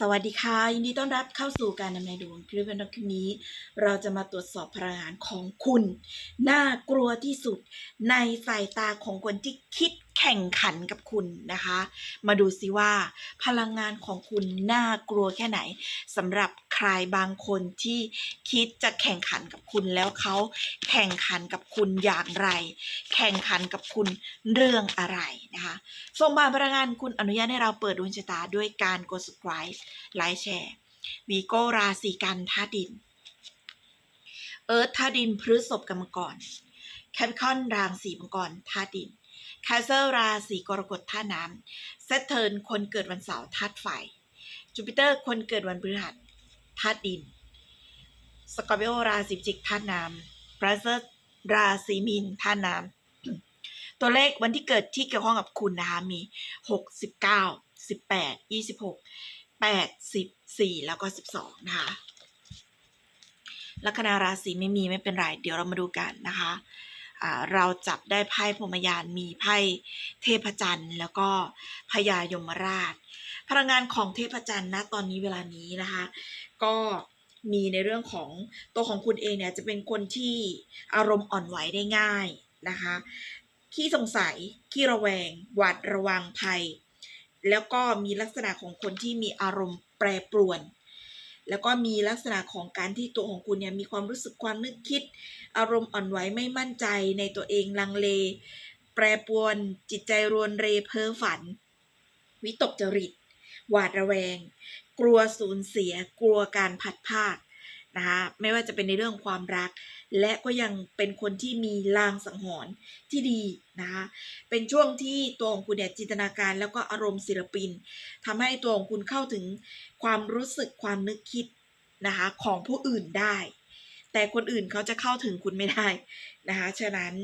สวัสดีค่ะ ยินดีต้อนรับเข้าสู่การดำเนินดวงคลิปวันคลิปนี้ เราจะมาตรวจสอบพลังงานของคุณ น่ากลัวที่สุดในสายตาของคนที่คิด แข่งขันกับคุณนะคะ มาดูซิว่า พลังงานของคุณน่ากลัวแค่ไหนสำหรับใครบางคนที่คิดจะแข่งขันกับคุณแล้วเขาแข่งขันกับคุณอย่างไร แข่งขันกับคุณเรื่องอะไรนะคะส่งมาพลังงานคุณอนุญาตให้เราเปิดดวงชะตาด้วยการกด subscribe ไลค์แชร์วีโก้ราศีกันธาดิน เอิร์ธธาดินพฤษภกรรมกรแคปคอนรางสีมังกรธาตุดิน คสเซอร์ราศีกรกฎธาน้ำเซตเทิร์นคนเกิดวันเสาร์ธาตุไฟจูปิเตอร์คนเกิดวันพฤหัสธาตุดิน สกอร์ปิโอราศีจิกธาตุน้ำบราเซอร์ราศีมีนธาตุน้ำตัวเลขวันที่เกิดที่เกี่ยวข้องกับคุณนะคะมี6 19 18 26 8 14 แล้วก็ 12 นะคะลัคนาราศีไม่มีไม่เป็นไร เดี๋ยวเรามาดูกันนะคะ เราจับได้ไพ่พรมยานมีไพ่เทพจันทร์ แล้วก็พญายมราช พลังงานของเทพจันทร์ณตอนนี้เวลานี้นะคะ ก็มีในเรื่องของตัวของคุณเองเนี่ยจะเป็นคนที่อารมณ์อ่อนไหวได้ง่ายนะคะขี้สงสัยขี้ระแวง หวาดระวังภัย แล้วก็มีลักษณะของคนที่มีอารมณ์แปรปรวน แล้วก็มีลักษณะของการที่ตัวของคุณเนี่ยมีความรู้สึกความนึกคิด อารมณ์อ่อนไหวไม่มั่นใจในตัวเองลังเล แปรปรวน จิตใจรวนเรเพ้อฝัน วิตกจริต หวาดระแวง กลัวสูญเสีย กลัวการผัดภาคนะคะไม่ว่าจะเป็นในเรื่องความรัก และก็ยังเป็นคนที่มีลางสังหรณ์ที่ดีนะคะเป็นช่วงที่ตัวของคุณเนี่ยจินตนาการแล้วก็อารมณ์ศิลปินทำให้ตัวของคุณเข้าถึงความรู้สึกความนึกคิดนะคะของผู้อื่นได้ แต่คนอื่นเขาจะเข้าถึงคุณไม่ได้นะคะฉะนั้น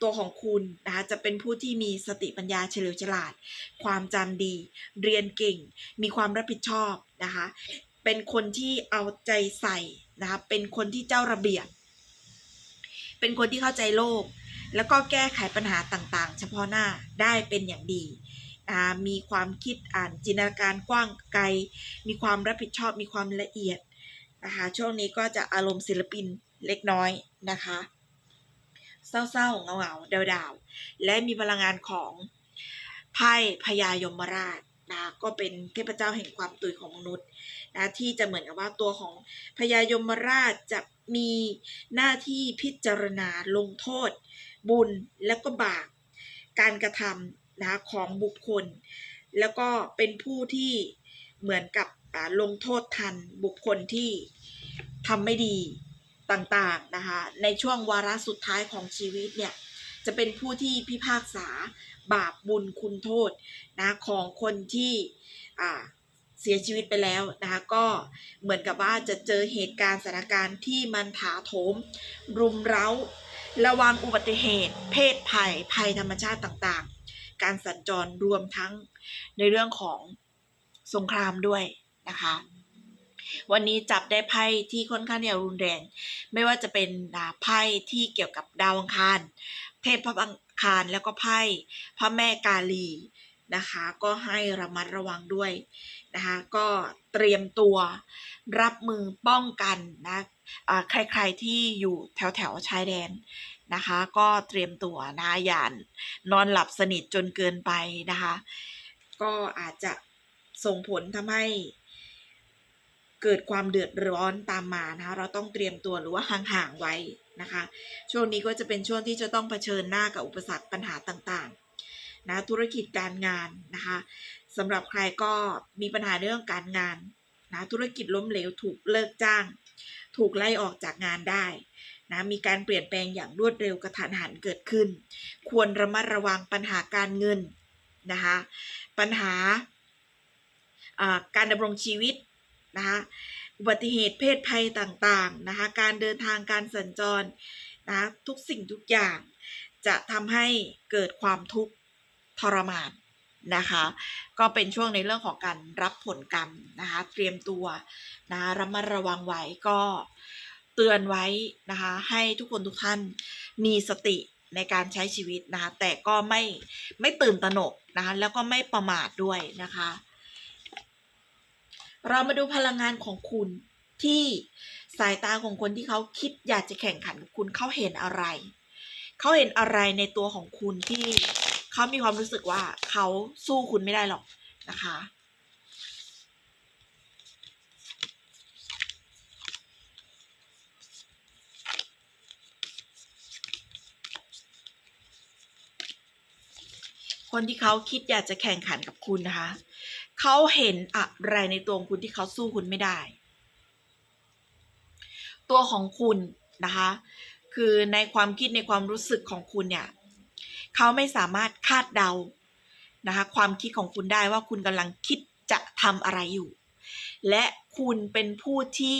ตัวของคุณนะคะจะเป็นผู้ที่มีสติปัญญาเฉลียวฉลาด ความจำดี เรียนเก่ง มีความรับผิดชอบนะคะเป็นคนที่เอาใจใส่นะคะเป็นคนที่เจ้าระเบียบ เป็นคนที่เข้าใจโลก แล้วก็แก้ไขปัญหาต่างๆ เฉพาะหน้าได้เป็นอย่างดี มีความคิดอ่านจินตนาการกว้างไกล มีความรับผิดชอบ มีความละเอียดนะคะช่วงนี้ก็จะอารมณ์ศิลปินเล็กน้อยนะคะเศร้าๆเงาๆดาวๆและมีพลังงานของไพ่พญายมราช นะก็เป็นเทพเจ้าแห่งความตุยของมนุษย์นะที่จะเหมือนกับว่าตัวของพญายมราชจะมีหน้าที่พิจารณาลงโทษ บุญและก็บาปการกระทำนะของบุคคล แล้วก็เป็นผู้ที่เหมือนกับลงโทษทันบุคคลที่ทำไม่ดีต่างๆนะคะในช่วงวาระสุดท้ายของชีวิตเนี่ย จะเป็นผู้ที่พิพากษาบาปบุญคุณโทษนะของคนที่อ่าเสียชีวิตไปแล้วนะคะก็เหมือนกับว่าจะเจอเหตุการณ์สถานการณ์ที่มันถาโถม รุมเร้า ระวังอุบัติเหตุ เพศภัย ภัยธรรมชาติต่างๆ การสัญจรรวมทั้งในเรื่องของสงครามด้วยนะคะวันนี้จับได้ไพ่ที่ค่อนข้างที่จะรุนแรง ไม่ว่าจะเป็นไพ่ที่เกี่ยวกับดาวอังคาร เทพพระอังคารแล้วก็ไพ่พระแม่กาลีนะคะ ก็ให้ระมัดระวังด้วยนะคะ ก็เตรียมตัวรับมือป้องกันนะอ่าใครๆที่อยู่แถวแถวๆชายแดนนะคะ ก็เตรียมตัวนะคะอย่านอนหลับสนิทจนเกินไปนะคะ ก็อาจจะส่งผลทำให้เกิดความเดือดร้อนตามมานะคะ เราต้องเตรียมตัวหรือว่าห่างๆไว้ นะคะ ช่วงนี้ก็จะเป็นช่วงที่จะต้องเผชิญหน้ากับอุปสรรคปัญหาต่างๆนะธุรกิจการงานนะคะสำหรับใครก็มีปัญหาเรื่องการงานนะธุรกิจล้มเหลวถูกเลิกจ้าง ถูกไล่ออกจากงานได้นะมีการเปลี่ยนแปลงอย่างรวดเร็วกระทันหันเกิดขึ้น ควรระมัดระวังปัญหาการเงินนะคะปัญหาอ่าการดำรงชีวิตนะคะ อุบัติเหตุเพศภัยต่างๆนะคะ การเดินทางการสัญจรนะะทุกสิ่งทุกอย่างจะทำให้เกิดความทุกข์ทรมานนะคะ ก็เป็นช่วงในเรื่องของการรับผลกรรมนะคะ เตรียมตัวนะะระมัดระวังไว้ก็เตือนไว้นะคะ ให้ทุกคนทุกท่านมีสติในการใช้ชีวิตนะคะ แต่ก็ไม่ไม่ตื่นตระหนกนะคะ แล้วก็ไม่ประมาทด้วยนะคะ เรามาดูพลังงานของคุณที่สายตาของคนที่เขาคิดอยากจะแข่งขันกับคุณเขาเห็นอะไร เขาเห็นอะไรในตัวของคุณที่เขามีความรู้สึกว่าเขาสู้คุณไม่ได้หรอกนะคะคนที่เขาคิดอยากจะแข่งขันกับคุณนะคะ เขาเห็นอะไรในตัวคุณที่เขาสู้คุณไม่ได้ ตัวของคุณนะคะ คือในความคิดในความรู้สึกของคุณเนี่ยเขาไม่สามารถคาดเดานะคะความคิดของคุณได้ว่าคุณกำลังคิดจะทำอะไรอยู่ และคุณเป็นผู้ที่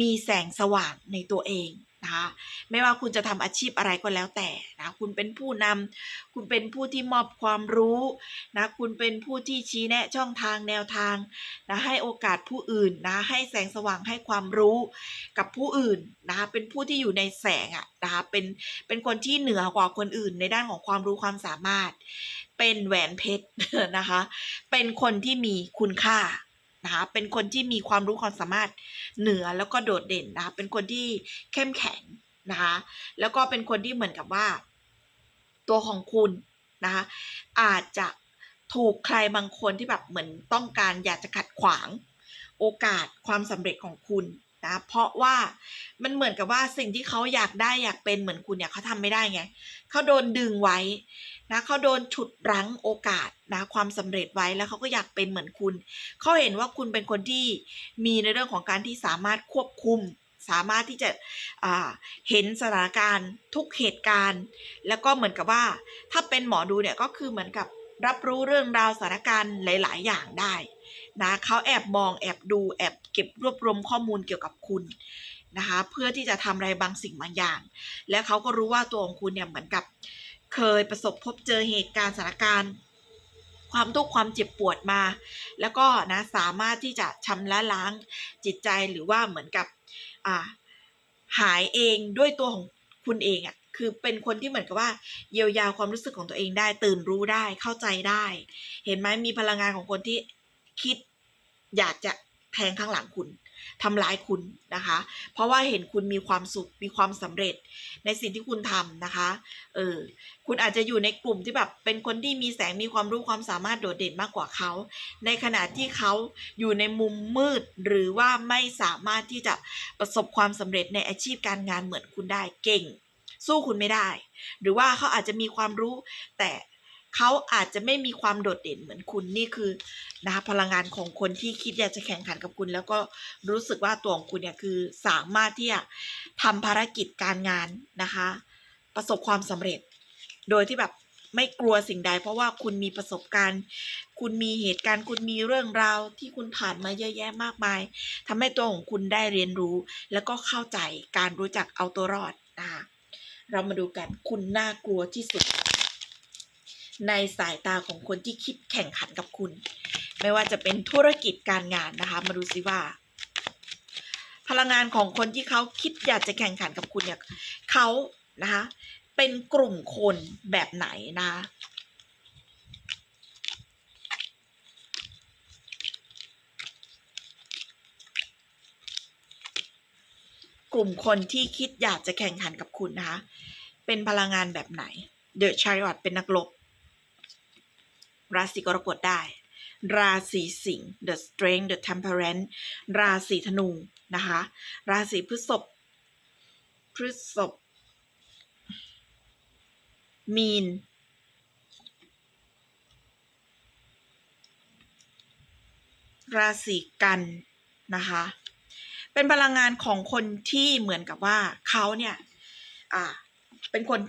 มีแสงสว่างในตัวเอง นะคะไม่ว่าคุณจะทำอาชีพอะไรก็แล้วแต่นะคุณเป็นผู้นำคุณเป็นผู้ที่มอบความรู้นะคุณเป็นผู้ที่ชี้แนะช่องทางแนวทางนะให้โอกาสผู้อื่นนะให้แสงสว่างให้ความรู้กับผู้อื่นนะคะเป็นผู้ที่อยู่ในแสงอะนะคะเป็นเป็นคนที่เหนือกว่าคนอื่น ในด้านของความรู้ความสามารถ เป็นแหวนเพชรนะคะ เป็นคนที่มีคุณค่า นะคะเป็นคนที่มีความรู้ความสามารถเหนือแล้วก็โดดเด่นนะคะเป็นคนที่เข้มแข็งนะคะแล้วก็เป็นคนที่เหมือนกับว่า ตัวของคุณนะคะอาจจะถูกใครบางคนที่แบบเหมือนต้องการอยากจะขัดขวาง โอกาสความสำเร็จของคุณ นะเพราะว่ามันเหมือนกับว่าสิ่งที่เขาอยากได้อยากเป็นเหมือนคุณเนี่ยเขาทำไม่ได้ไงเขาโดนดึงไว้นะเขาโดนฉุดรั้งโอกาสนะความสำเร็จไว้แล้วเขาก็อยากเป็นเหมือนคุณเขาเห็นว่าคุณเป็นคนที่มีในเรื่องของการที่สามารถควบคุม สามารถที่จะเห็นสถานการณ์ทุกเหตุการณ์ แล้วก็เหมือนกับว่าถ้าเป็นหมอดูเนี่ยก็คือเหมือนกับรับรู้เรื่องราวสถานการณ์หลาย ๆ อย่างได้ นะเขาแอบมองแอบดูแอบเก็บรวบรวมข้อมูลเกี่ยวกับคุณนะคะเพื่อที่จะทำอะไรบางสิ่งบางอย่าง และเขาก็รู้ว่าตัวของคุณเนี่ยเหมือนกับเคยประสบพบเจอเหตุการณ์สถานการณ์ ความทุกข์ความเจ็บปวดมา แล้วก็นะสามารถที่จะชำระล้างจิตใจหรือว่าเหมือนกับหายเองด้วยตัวของคุณเองอะ่ะคือเป็นคนที่เหมือนกับว่าเยียวยาความรู้สึกของตัวเองได้ตื่นรู้ได้เข้าใจได้ เห็นไหมมีพลังงานของคนที่ คิด อยากจะแทงข้างหลังคุณทำร้ายคุณนะคะ เพราะว่าเห็นคุณมีความสุขมีความสำเร็จในสิ่งที่คุณทำนะคะ เออ คุณอาจจะอยู่ในกลุ่มที่แบบเป็นคนที่มีแสงมีความรู้ความสามารถโดดเด่นมากกว่าเขา ในขณะที่เขาอยู่ในมุมมืดหรือว่าไม่สามารถที่จะประสบความสำเร็จในอาชีพการงานเหมือนคุณได้เก่ง สู้คุณไม่ได้ หรือว่าเขาอาจจะมีความรู้แต่ เขาอาจจะไม่มีความโดดเด่นเหมือนคุณนี่คือนะคะพลังงานของคนที่คิดอยากจะแข่งขันกับคุณ แล้วก็รู้สึกว่าตัวของคุณเนี่ยคือสามารถที่จะทำภารกิจการงานนะคะ ประสบความสำเร็จ โดยที่แบบไม่กลัวสิ่งใด เพราะว่าคุณมีประสบการณ์ คุณมีเหตุการณ์ คุณมีเรื่องราวที่คุณผ่านมาเยอะแยะมากมายทำให้ตัวของคุณได้เรียนรู้ แล้วก็เข้าใจการรู้จักเอาตัวรอดนะคะเรามาดูกันคุณน่ากลัวที่สุด ในสายตาของคนที่คิดแข่งขันกับคุณ ไม่ว่าจะเป็นธุรกิจการงานนะคะ มาดูซิว่า พลังงานของคนที่เขาคิดอยากจะแข่งขันกับคุณเนี่ยเขานะคะเป็นกลุ่มคนแบบไหนนะกลุ่มคนที่คิดอยากจะแข่งขันกับคุณนะคะ เป็นพลังงานแบบไหน The Chariot เป็นนักรบ ราศีกรกฎได้ ราศีสิงห์ The Strength The Temperance ราศีธนูนะคะ ราศีพฤษภพฤษภมีน ราศีกันนะคะ เป็นพลังงานของคนที่เหมือนกับว่าเขาเนี่ย อ่า เป็นคน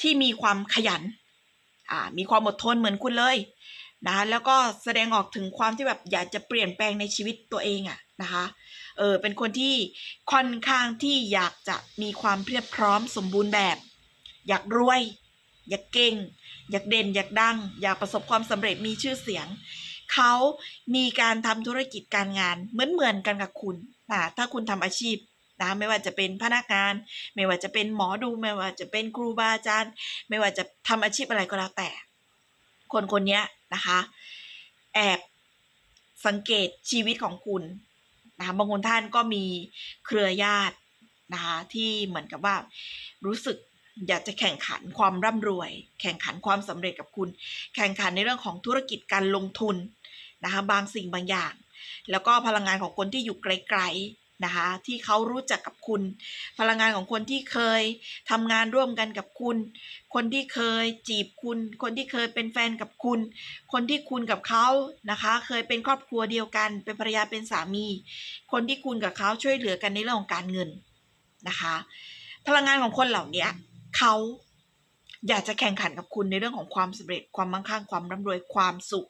ที่มีความขยัน อ่ามีความอดทนเหมือนคุณเลยนะแล้วก็แสดงออกถึงความที่แบบอยากจะเปลี่ยนแปลงในชีวิตตัวเองอะนะคะเออเป็นคนที่ค่อนข้างที่อยากจะมีความเพียบพร้อมสมบูรณ์แบบ อยากรวย อยากเก่ง อยากเด่น อยากดัง อยากประสบความสำเร็จมีชื่อเสียง เขามีการทำธุรกิจการงานเหมือนเหมือนกันกับคุณนะถ้าคุณทำอาชีพ นะไม่ว่าจะเป็นพนักงาน ไม่ว่าจะเป็นหมอดู ไม่ว่าจะเป็นครูบาอาจารย์ ไม่ว่าจะทำอาชีพอะไรก็แล้วแต่ คนคนนี้นะคะ แอบสังเกตชีวิตของคุณนะคะบางคนท่านก็มีเครือญาตินะคะที่เหมือนกับว่ารู้สึกอยากจะแข่งขันความร่ำรวย แข่งขันความสำเร็จกับคุณ แข่งขันในเรื่องของธุรกิจการลงทุนนะคะบางสิ่งบางอย่าง แล้วก็พลังงานของคนที่อยู่ไกล นะคะที่เขารู้จักกับคุณ พลังงานของคนที่เคยทำงานร่วมกันกับคุณ คนที่เคยจีบคุณ คนที่เคยเป็นแฟนกับคุณ คนที่คุณกับเขานะคะ เคยเป็นครอบครัวเดียวกัน เป็นภรรยาเป็นสามี คนที่คุณกับเขาช่วยเหลือกันในเรื่องของการเงินนะคะ พลังงานของคนเหล่านี้เขาอยากจะแข่งขันกับคุณในเรื่องของความสำเร็จความมั่งคั่งความร่ำรวยความสุข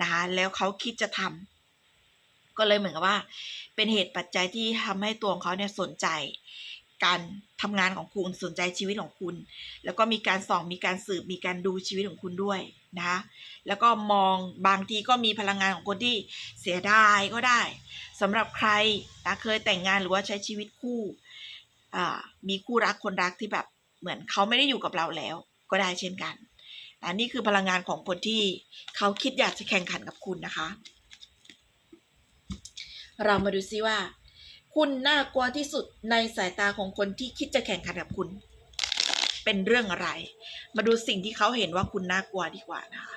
นะคะแล้วเขาคิดจะทำ ก็เลยเหมือนกับว่า เป็นเหตุปัจจัยที่ทำให้ตัวของเขาเนี่ยสนใจ การทำงานของคุณสนใจชีวิตของคุณ แล้วก็มีการส่องมีการสืบมีการดูชีวิตของคุณด้วยนะคะแล้วก็มองบางทีก็มีพลังงานของคนที่เสียดายก็ได้สำหรับใครนะเคยแต่งงานหรือว่าใช้ชีวิตคู่มีคู่รักคนรักที่แบบเหมือนเขาไม่ได้อยู่กับเราแล้ว ก็ได้เช่นกันอันนี้คือพลังงานของคนที่เขาคิดอยากจะแข่งขันกับคุณนะคะ เรามาดูซิว่า คุณน่ากลัวที่สุดในสายตาของคนที่คิดจะแข่งขันกับคุณ เป็นเรื่องอะไร มาดูสิ่งที่เขาเห็นว่าคุณน่ากลัวดีกว่านะคะ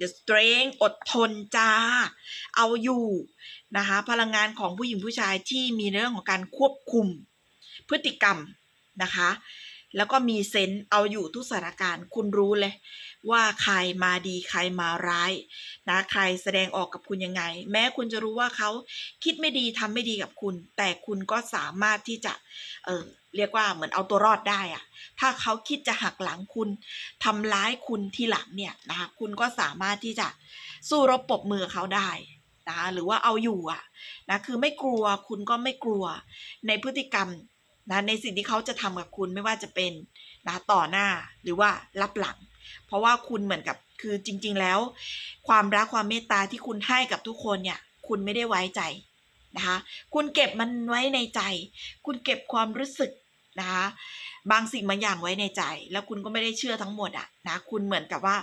The strength อดทนจ้า เอาอยู่นะคะ พลังงานของผู้หญิงผู้ชายที่มีเรื่องของการควบคุมพฤติกรรมนะคะ แล้วก็มีเซนส์เอาอยู่ทุกสถานการณ์ คุณรู้เลย ว่าใครมาดีใครมาร้ายนะใครแสดงออกกับคุณยังไง แม้คุณจะรู้ว่าเขาคิดไม่ดีทำไม่ดีกับคุณ แต่คุณก็สามารถที่จะเออเรียกว่าเหมือนเอาตัวรอดได้อะถ้าเขาคิดจะหักหลังคุณทำร้ายคุณทีหลังเนี่ยนะคะคุณก็สามารถที่จะสู้รบปรบมือเขาได้นะคะหรือว่าเอาอยู่อะนะคือไม่กลัวคุณก็ไม่กลัวในพฤติกรรม นะในสิ่งที่เขาจะทำกับคุณไม่ว่าจะเป็นนะต่อหน้าหรือว่ารับหลัง เพราะว่าคุณเหมือนกับคือจริง ๆ แล้ว ความรักความเมตตาที่คุณให้กับทุกคนเนี่ย คุณไม่ได้ไว้ใจนะคะคุณเก็บมันไว้ในใจ คุณเก็บความรู้สึกนะคะบางสิ่งบางอย่างไว้ในใจ แล้วคุณก็ไม่ได้เชื่อทั้งหมดอะนะคุณเหมือนกับว่า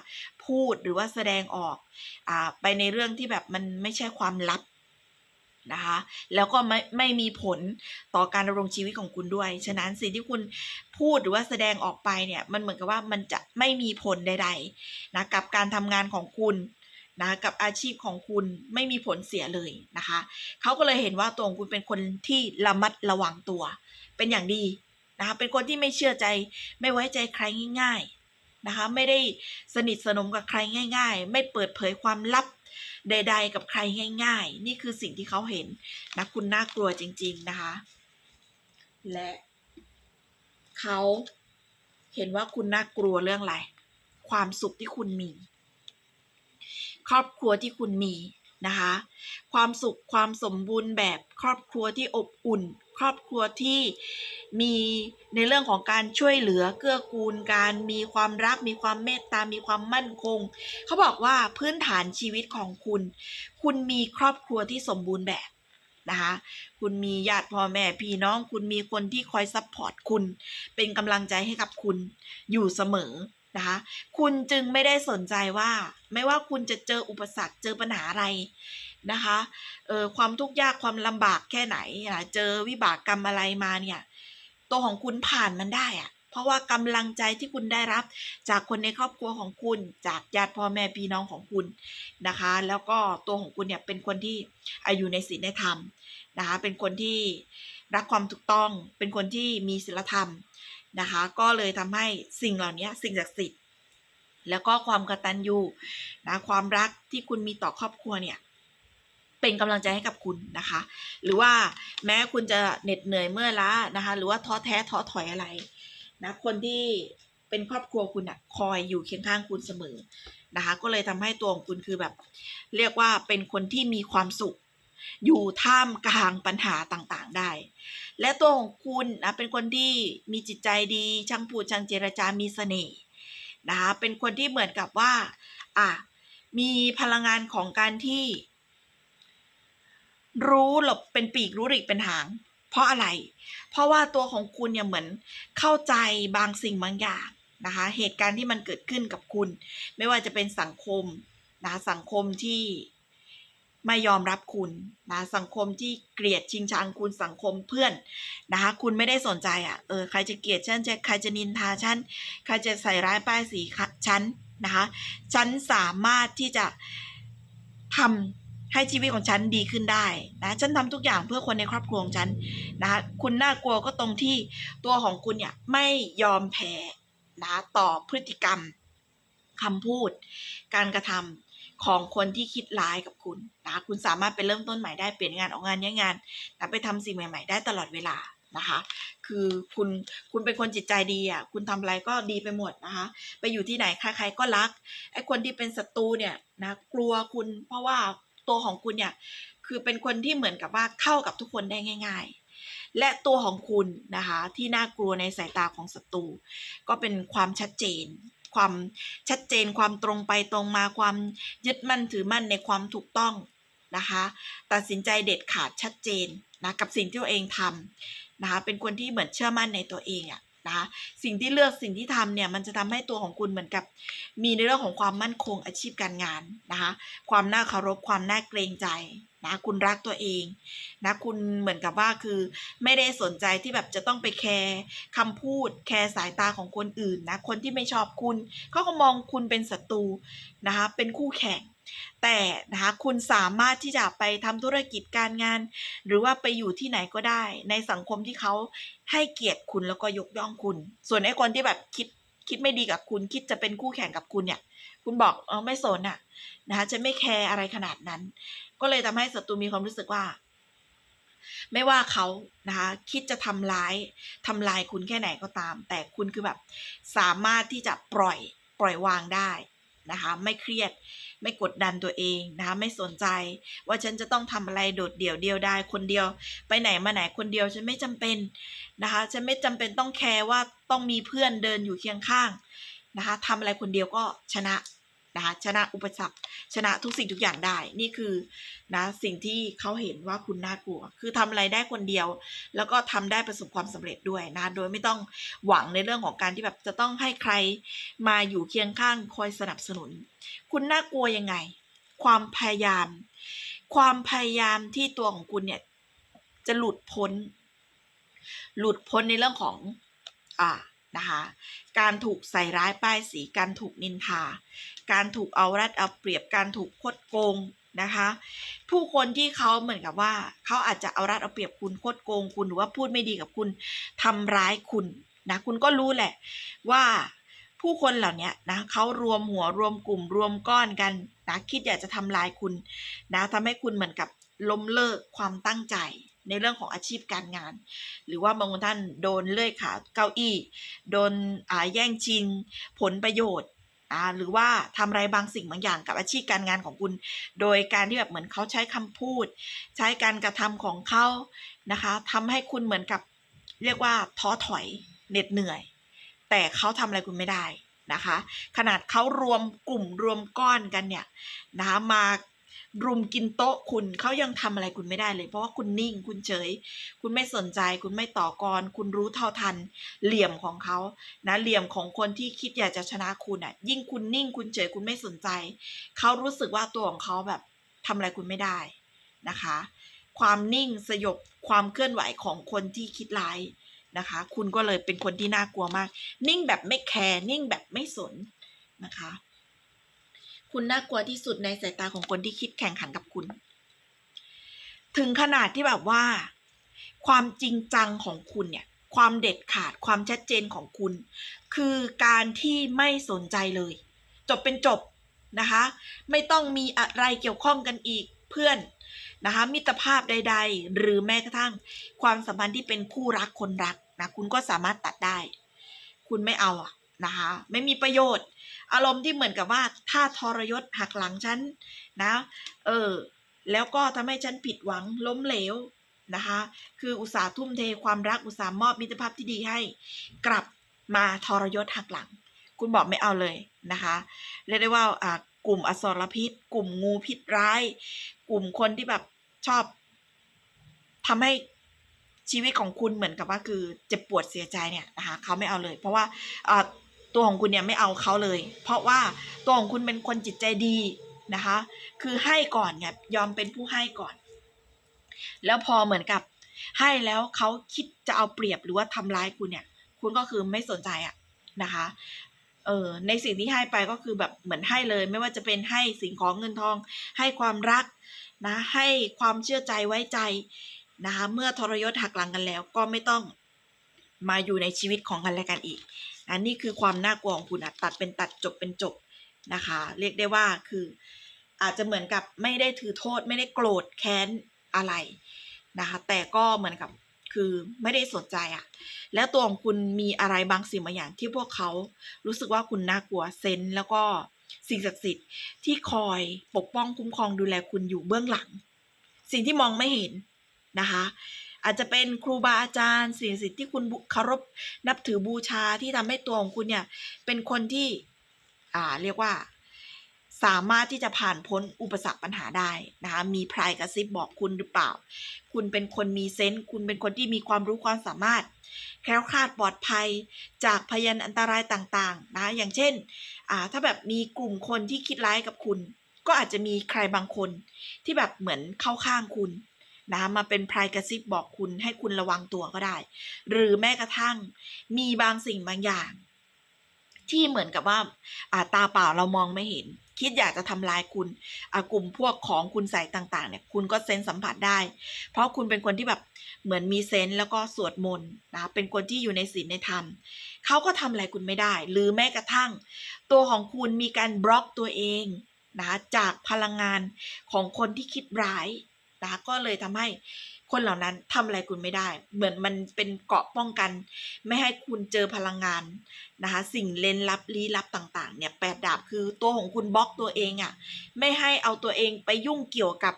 พูดหรือว่าแสดงออกอ่าไปในเรื่องที่แบบมันไม่ใช่ความลับ นะคะ แล้วก็ไม่ไม่มีผลต่อการดำรงชีวิตของคุณด้วย ฉะนั้นสิ่งที่คุณพูดหรือว่าแสดงออกไปเนี่ย มันเหมือนกับว่ามันจะไม่มีผลใดๆนะกับการทำงานของคุณนะกับอาชีพของคุณไม่มีผลเสียเลยนะคะเขาก็เลยเห็นว่าตัวของคุณเป็นคนที่ระมัดระวังตัว เป็นอย่างดีนะคะเป็นคนที่ไม่เชื่อใจไม่ไว้ใจใครง่าย ๆนะคะ ไม่ได้สนิทสนมกับใครง่าย ๆ ไม่เปิดเผยความลับ ใด ๆ กับใครง่าย ๆ นี่คือสิ่งที่เขาเห็นนะคุณน่ากลัวจริง ๆ นะคะ และเขาเห็นว่าคุณน่ากลัวเรื่องอะไร ความสุขที่คุณมี ครอบครัวที่คุณมีนะคะ ความสุขความสมบูรณ์แบบครอบครัวที่อบอุ่น ครอบครัวที่มีในเรื่องของการช่วยเหลือเกื้อกูลการมีความรัก มีความเมตตา มีความมั่นคง เขาบอกว่าพื้นฐานชีวิตของคุณ คุณมีครอบครัวที่สมบูรณ์แบบนะคะคุณมีญาติพ่อแม่พี่น้อง คุณมีคนที่คอยซัพพอร์ตคุณ เป็นกำลังใจให้กับคุณอยู่เสมอนะคะคุณจึงไม่ได้สนใจว่า ไม่ว่าคุณจะเจออุปสรรคเจอปัญหาอะไร นะคะเออความทุกข์ยากความลำบากแค่ไหนนะเจอวิบากกรรมอะไรมาเนี่ยตัวของคุณผ่านมันได้อะเพราะว่ากำลังใจที่คุณได้รับจากคนในครอบครัวของคุณ จากญาติพ่อแม่พี่น้องของคุณนะคะ แล้วก็ตัวของคุณเนี่ยเป็นคนที่อายุในศีลในธรรมนะคะเป็นคนที่รักความถูกต้อง เป็นคนที่มีศีลธรรมนะคะ ก็เลยทำให้สิ่งเหล่านี้สิ่งศักดิ์สิทธิ์แล้วก็ความกตัญญูนะความรักที่คุณมีต่อครอบครัวเนี่ย เป็นกำลังใจให้กับคุณนะคะ หรือว่าแม้คุณจะเหน็ดเหนื่อยเมื่อล้านะคะ หรือว่าท้อแท้ท้อถอยอะไรนะคนที่เป็นครอบครัวคุณอะคอยอยู่เคียงข้างคุณเสมอนะคะ ก็เลยทำให้ตัวของคุณคือแบบ เรียกว่าเป็นคนที่มีความสุข อยู่ท่ามกลางปัญหาต่างๆได้ และตัวของคุณนะเป็นคนที่มีจิตใจดีช่างพูดช่างเจรจามีเสน่ห์นะคะเป็นคนที่เหมือนกับว่าอะมีพลังงานของการที่ รู้หลบเป็นปีกรู้หลีกเป็นหาง เพราะอะไร เพราะว่าตัวของคุณเนี่ยเหมือนเข้าใจบางสิ่งบางอย่างนะคะ เหตุการณ์ที่มันเกิดขึ้นกับคุณ ไม่ว่าจะเป็นสังคมนะคะสังคมที่ไม่ยอมรับคุณนะสังคมที่เกลียดชิงชังคุณสังคมเพื่อนนะคะคุณไม่ได้สนใจอะเออใครจะเกลียดฉันจะใครจะนินทาฉันใครจะใส่ร้ายป้ายสีฉันนะคะฉันสามารถที่จะทำ ให้ชีวิตของฉันดีขึ้นได้นะฉันทำทุกอย่างเพื่อคนในครอบครัวของฉันนะคะคุณน่ากลัวก็ตรงที่ตัวของคุณเนี่ยไม่ยอมแพ้นะต่อพฤติกรรมคำพูด การกระทำของคนที่คิดร้ายกับคุณนะคุณสามารถไปเริ่มต้นใหม่ได้เปลี่ยนงานออกงานย้ายงานนะไปทำสิ่งใหม่ ๆ ได้ตลอดเวลานะคะ คือคุณคุณเป็นคนจิตใจดีอะคุณทำอะไรก็ดีไปหมดนะคะ ไปอยู่ที่ไหนใครๆก็รักไอ้คนที่เป็นศัตรูเนี่ยนะกลัวคุณเพราะว่า ตัวของคุณเนี่ยคือเป็นคนที่เหมือนกับว่าเข้ากับทุกคนได้ง่าย ๆ และตัวของคุณนะคะที่น่ากลัวในสายตาของศัตรูก็เป็นความชัดเจน ความชัดเจนความตรงไปตรงมาความยึดมั่นถือมั่นในความถูกต้องนะคะตัดสินใจเด็ดขาดชัดเจนนะกับสิ่งที่ตัวเองทำนะคะเป็นคนที่เหมือนเชื่อมั่นในตัวเองอะ นะคะสิ่งที่เลือกสิ่งที่ทำเนี่ยมันจะทำให้ตัวของคุณเหมือนกับ มีในเรื่องของความมั่นคงอาชีพการงานนะคะความน่าเคารพความน่าเกรงใจนะคุณรักตัวเองนะคุณเหมือนกับว่าคือไม่ได้สนใจที่แบบจะต้องไปแคร์คำพูด แคร์สายตาของคนอื่นนะคนที่ไม่ชอบคุณเขาก็มองคุณเป็นศัตรูนะคะเป็นคู่แข่ง แต่นะคะคุณสามารถที่จะไปทำธุรกิจการงาน หรือว่าไปอยู่ที่ไหนก็ได้ ในสังคมที่เขาให้เกียรติคุณแล้วก็ยกย่องคุณ ส่วนไอ้คนที่แบบคิดคิดไม่ดีกับคุณ คิดจะเป็นคู่แข่งกับคุณเนี่ย คุณบอกเออไม่สนอะนะคะจะไม่แคร์อะไรขนาดนั้น ก็เลยทำให้ศัตรูมีความรู้สึกว่า ไม่ว่าเขานะคะคิดจะทำร้ายทำลายคุณแค่ไหนก็ตาม แต่คุณคือแบบ สามารถที่จะปล่อยปล่อยวางได้ นะคะ ไม่เครียด ไม่กดดันตัวเองนะคะ ไม่สนใจ ว่าฉันจะต้องทำอะไรโดดเดี่ยวเดียวได้คนเดียว ไปไหนมาไหนคนเดียวฉันไม่จำเป็นนะคะ ฉันไม่จำเป็นต้องแคร์ว่าต้องมีเพื่อนเดินอยู่เคียงข้างนะคะทำอะไรคนเดียวก็ชนะ นะคะชนะอุปสรรคชนะทุกสิ่งทุกอย่างได้ นี่คือนะสิ่งที่เขาเห็นว่าคุณน่ากลัว คือทำอะไรได้คนเดียว แล้วก็ทำได้ประสบความสำเร็จด้วยนะโดยไม่ต้องหวังในเรื่องของการที่แบบจะต้องให้ใครมาอยู่เคียงข้างคอยสนับสนุน คุณน่ากลัวยังไง ความพยายาม ความพยายามที่ตัวของคุณเนี่ยจะหลุดพ้น หลุดพ้นในเรื่องของอ่านะคะการถูกใส่ร้ายป้ายสีการถูกนินทา การถูกเอารัดเอาเปรียบการถูกคดโกงนะคะ ผู้คนที่เขาเหมือนกับว่าเขาอาจจะเอารัดเอาเปรียบคุณคดโกงคุณหรือว่าพูดไม่ดีกับคุณทำร้ายคุณนะคุณก็รู้แหละว่าผู้คนเหล่านี้นะเขารวมหัวรวมกลุ่มรวมก้อนกันนะคิดอยากจะทำลายคุณนะทำให้คุณเหมือนกับล้มเลิกความตั้งใจในเรื่องของอาชีพการงาน หรือว่าบางท่านโดนเลื่อยขาเก้าอี้ โดนอ่าแย่งชิงผลประโยชน์าหรือว่าทำอะไรบางสิ่งบางอย่างกับอาชีพการงานของคุณ โดยการที่แบบเหมือนเขาใช้คำพูด ใช้การกระทำของเขานะคะทำให้คุณเหมือนกับเรียกว่าท้อถอยเหน็ดเหนื่อย แต่เขาทำอะไรคุณไม่ได้นะคะ ขนาดเขารวมกลุ่มรวมก้อนกันเนี่ยนะคะมา รุมกินโต๊ะคุณเขายังทำอะไรคุณไม่ได้เลย เพราะว่าคุณนิ่งคุณเฉย คุณไม่สนใจ คุณไม่ต่อกร คุณรู้เท่าทัน เหลี่ยมของเขานะเหลี่ยมของคนที่คิดอยากจะชนะคุณอะ ยิ่งคุณนิ่งคุณเฉยคุณไม่สนใจเขารู้สึกว่าตัวของเขาแบบทำอะไรคุณไม่ได้นะคะ ความนิ่งสยบความเคลื่อนไหวของคนที่คิดร้ายนะคะ คุณก็เลยเป็นคนที่น่ากลัวมาก นิ่งแบบไม่แคร์นิ่งแบบไม่สนนะคะ คุณน่ากลัวที่สุดในสายตาของคนที่คิดแข่งขันกับคุณ ถึงขนาดที่แบบว่า ความจริงจังของคุณเนี่ย ความเด็ดขาดความชัดเจนของคุณ คือการที่ไม่สนใจเลย จบเป็นจบนะคะ ไม่ต้องมีอะไรเกี่ยวข้องกันอีกเพื่อนนะคะมิตรภาพใด ๆ หรือแม้กระทั่ง ความสัมพันธ์ที่เป็นคู่รักคนรักนะคุณก็สามารถตัดได้ คุณไม่เอาอะนะคะ ไม่มีประโยชน์ อารมณ์ที่เหมือนกับว่าถ้าทรยศหักหลังฉันนะ เออ แล้วก็ทำให้ฉันผิดหวังล้มเหลวนะคะ คืออุตสาห์ทุ่มเทความรักอุตสาห์มอบมิตรภาพที่ดีให้ กลับมาทรยศหักหลัง คุณบอกไม่เอาเลยนะคะเรียกได้ว่าอ่ากลุ่มอสรพิษ กลุ่มงูพิษร้าย กลุ่มคนที่แบบชอบทำให้ชีวิตของคุณเหมือนกับว่าคือเจ็บปวดเสียใจเนี่ยนะคะเขาไม่เอาเลย เพราะว่า ตัวของคุณเนี่ยไม่เอาเขาเลย เพราะว่าตัวของคุณเป็นคนจิตใจดีนะคะ คือให้ก่อนไงยอมเป็นผู้ให้ก่อน แล้วพอเหมือนกับให้แล้วเขาคิดจะเอาเปรียบหรือว่าทำร้ายคุณเนี่ย คุณก็คือไม่สนใจอะนะคะ เออในสิ่งที่ให้ไปก็คือแบบเหมือนให้เลย ไม่ว่าจะเป็นให้สิ่งของเงินทอง ให้ความรักนะ ให้ความเชื่อใจไว้ใจนะคะ เมื่อทรยศหักหลังกันแล้วก็ไม่ต้องมาอยู่ในชีวิตของกันและกันอีก อันนี้คือความน่ากลัวของคุณอะตัดเป็นตัดจบเป็นจบนะคะ เรียกได้ว่าคืออาจจะเหมือนกับไม่ได้ถือโทษไม่ได้โกรธแค้นอะไรนะคะ แต่ก็เหมือนกับคือไม่ได้สนใจอะแล้วตัวของคุณมีอะไรบางสิ่งบางอย่างที่พวกเขารู้สึกว่าคุณน่ากลัวเซนแล้วก็สิ่งศักดิ์สิทธิ์ที่คอยปกป้องคุ้มครองดูแลคุณอยู่เบื้องหลัง สิ่งที่มองไม่เห็นนะคะ อาจจะเป็นครูบาอาจารย์สิ่งศักดิ์สิทธิ์ที่คุณเคารพนับถือบูชาที่ทำให้ตัวของคุณเนี่ยเป็นคนที่อ่าเรียกว่า สามารถที่จะผ่านพ้นอุปสรรคปัญหาได้นะคะมีพรายกระซิบบอกคุณหรือเปล่า คุณเป็นคนมีเซนส์คุณเป็นคนที่มีความรู้ความสามารถ แคล้วคลาดปลอดภัยจากพยันอันตรายต่างๆนะอย่างเช่นอ่าถ้าแบบมีกลุ่มคนที่คิดร้ายกับคุณ ก็อาจจะมีใครบางคนที่แบบเหมือนเข้าข้างคุณ นะมาเป็นพรายกระซิบบอกคุณให้คุณระวังตัวก็ได้ หรือแม้กระทั่งมีบางสิ่งบางอย่าง ที่เหมือนกับว่าอาตาเปล่าเรามองไม่เห็น คิดอยากจะทำลายคุณกลุ่มพวกของคุณใส่ต่าง ๆ เนี่ย คุณก็เซนสัมผัสได้ เพราะคุณเป็นคนที่แบบเหมือนมีเซนแล้วก็สวดมนต์นะเป็นคนที่อยู่ในศีลในธรรมเขาก็ทำอะไรคุณไม่ได้ หรือแม้กระทั่ง ตัวของคุณมีการบล็อกตัวเองนะจากพลังงานของคนที่คิดร้าย นะคะก็เลยทำให้คนเหล่านั้นทำอะไรคุณไม่ได้ เหมือนมันเป็นเกราะป้องกัน ไม่ให้คุณเจอพลังงานนะคะ สิ่งเล่นลับลี้ลับต่างๆ เนี่ยแปดดาบคือตัวของคุณบล็อกตัวเองอะ่ะ ไม่ให้เอาตัวเองไปยุ่งเกี่ยวกับ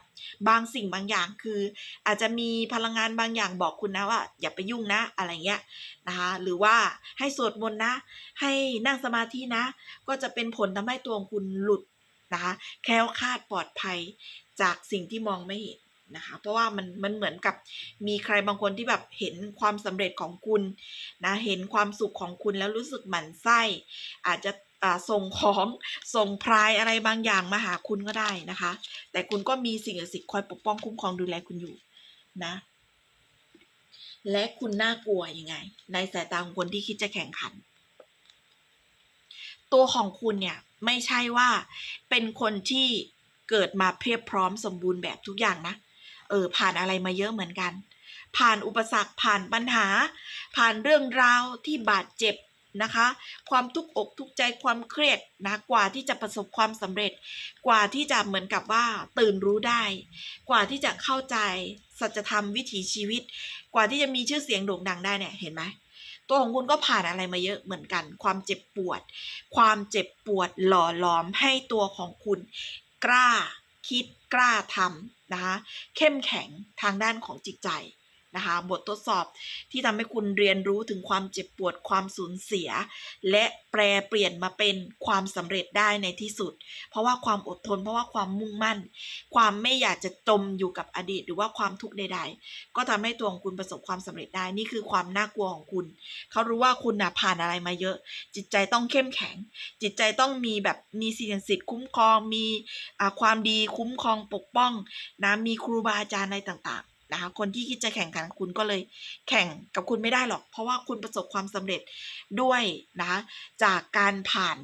บางสิ่งบางอย่าง คืออาจจะมีพลังงานบางอย่างบอกคุณนะว่า อย่าไปยุ่งนะอะไรเงี้ยนะคะ หรือว่าให้สวดมนต์นะ ให้นั่งสมาธินะ ก็จะเป็นผลทำให้ตัวของคุณหลุดนะคะ แคล้วคลาดปลอดภัยจากสิ่งที่มองไม่เห็น นะคะเพราะว่ามันมันเหมือนกับมีใครบางคนที่แบบเห็นความสำเร็จของคุณนะเห็นความสุขของคุณแล้วรู้สึกหมั่นไส้ อาจจะส่งของส่งพรายอะไรบางอย่างมาหาคุณก็ได้นะคะ แต่คุณก็มีสิ่งศักดิ์สิทธิ์คอยปกป้องคุ้มครองดูแลคุณอยู่นะ และคุณน่ากลัวยังไง ในสายตาของคนที่คิดจะแข่งขัน ตัวของคุณเนี่ยไม่ใช่ว่าเป็นคนที่เกิดมาเพียบพร้อมสมบูรณ์แบบทุกอย่างนะ เออผ่านอะไรมาเยอะเหมือนกัน ผ่านอุปสรรคผ่านปัญหา ผ่านเรื่องราวที่บาดเจ็บนะคะ ความทุกข์อกทุกใจความเครียดนะกว่าที่จะประสบความสำเร็จ กว่าที่จะเหมือนกับว่าตื่นรู้ได้ กว่าที่จะเข้าใจสัจธรรมวิถีชีวิต กว่าที่จะมีชื่อเสียงโด่งดังได้เนี่ยเห็นไหมตัวของคุณก็ผ่านอะไรมาเยอะเหมือนกัน ความเจ็บปวด ความเจ็บปวดหล่อหลอมให้ตัวของคุณ กล้าคิดกล้าทำ นะคะเข้มแข็งทางด้านของจิตใจ นะคะ บททดสอบที่ทำให้คุณเรียนรู้ถึงความเจ็บปวดความสูญเสีย และแปลเปลี่ยนมาเป็นความสำเร็จได้ในที่สุด เพราะว่าความอดทน เพราะว่าความมุ่งมั่น ความไม่อยากจะจมอยู่กับอดีต หรือว่าความทุกข์ใด ๆ ก็ทำให้ตัวของคุณประสบความสำเร็จได้ นี่คือความน่ากลัวของคุณ เขารู้ว่าคุณนะผ่านอะไรมาเยอะ จิตใจต้องเข้มแข็ง จิตใจต้องมีแบบมีสิ่งศักดิ์สิทธิ์คุ้มครอง มีความดีคุ้มครองปกป้องนะมีครูบาอาจารย์อะไรต่างๆ นะคะ คนที่คิดจะแข่งขันคุณก็เลยแข่งกับคุณไม่ได้หรอก เพราะว่าคุณประสบความสำเร็จด้วยนะคะจากการผ่าน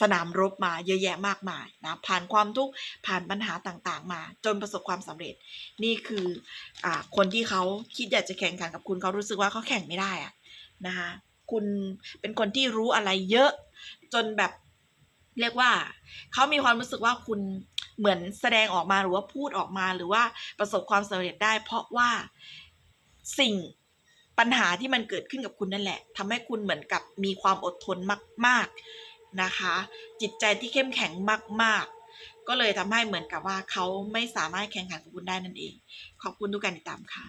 สนามรบมาเยอะแยะมากมายนะผ่านความทุกข์ผ่านปัญหาต่างๆ มา จนประสบความสำเร็จ นี่คืออคนที่เขาคิดอยากจะแข่งขันกับคุณเขารู้สึกว่าเขาแข่งไม่ได้อะนะคะคุณเป็นคนที่รู้อะไรเยอะ จนแบบเรียกว่าเขามีความรู้สึกว่าคุณ เหมือนแสดงออกมาหรือว่าพูดออกมาหรือว่าประสบความสำเร็จได้ เพราะว่าสิ่งปัญหาที่มันเกิดขึ้นกับคุณนั่นแหละทำให้คุณเหมือนกับมีความอดทนมาก ๆนะคะ จิตใจที่เข้มแข็งมาก ๆ ก็เลยทำให้เหมือนกับว่าเขาไม่สามารถแข่งขันกับคุณได้นั่นเอง ขอบคุณทุกการติดตามค่ะ